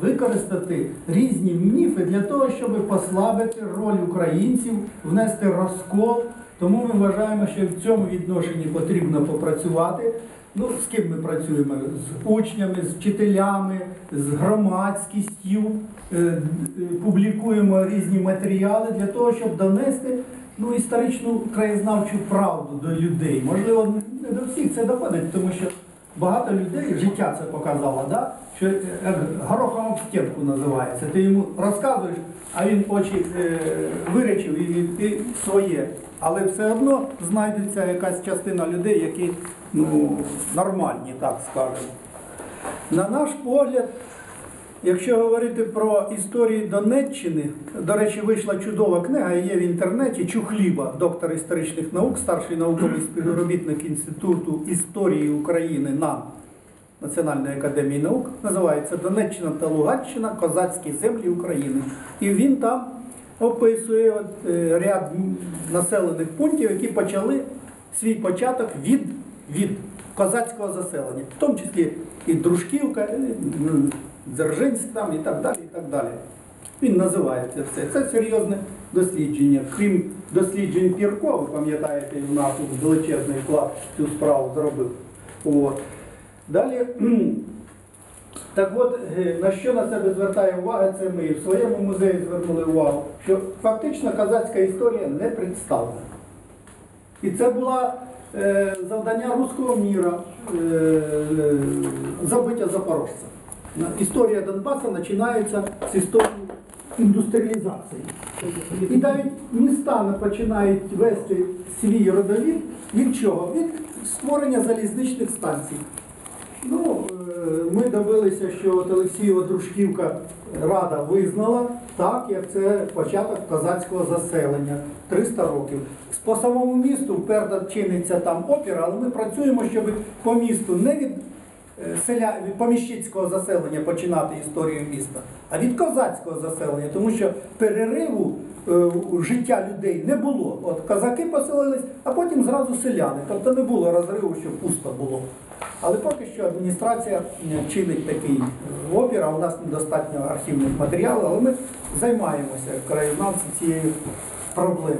використати різні міфи для того, щоб послабити роль українців, внести розкол. Тому ми вважаємо, що в цьому відношенні потрібно попрацювати. Ну, з ким ми працюємо? З учнями, з вчителями, з громадськістю, е, е, публікуємо різні матеріали для того, щоб донести ну, історичну краєзнавчу правду до людей. Можливо, не до всіх це доходить, тому що багато людей, життя це показало, да? що е, як горохом об стінку називається. Ти йому розказуєш, а він очі е, виречив і, і своє. Але все одно знайдеться якась частина людей, які ну, нормальні, так скажемо. На наш погляд, якщо говорити про історію Донеччини, до речі, вийшла чудова книга, є в інтернеті Чухліба, доктор історичних наук, старший науковий співробітник Інституту історії України НАН Національної академії наук, називається Донеччина та Луганщина, козацькі землі України. І він там описує от, е, ряд населених пунктів, які почали свій початок від, від козацького заселення, в тому числі і Дружківка, Дзержинськ там і так далі. і так далі. Він називає це все. Це серйозне дослідження. Крім досліджень Пірко, ви пам'ятаєте, у нас величезний вклад цю справу зробив. От. Далі, так от, е, на що на себе звертає увагу, це ми в своєму музеї звернули увагу, що фактично казацька історія не представлена. І це було е, завдання руського міра, е, забиття запорожця. Історія Донбасу починається з історії індустріалізації. І навіть міста починають вести свій родовід від чого? Від створення залізничних станцій. Ну, е, ми добилися, що от Олексієва Дружківка Рада визнала так, як це початок козацького заселення 300 років. По самому місту вперто чиниться там опір, але ми працюємо, щоб по місту не від селя від поміщицького заселення починати історію міста, а від козацького заселення, тому що перериву е, життя людей не було. От козаки поселились, а потім зразу селяни. Тобто не було розриву, що пусто було. Але поки що адміністрація е, чинить такий е, опір, а у нас недостатньо архівних матеріалів, але ми займаємося краєзнавці цією проблемою.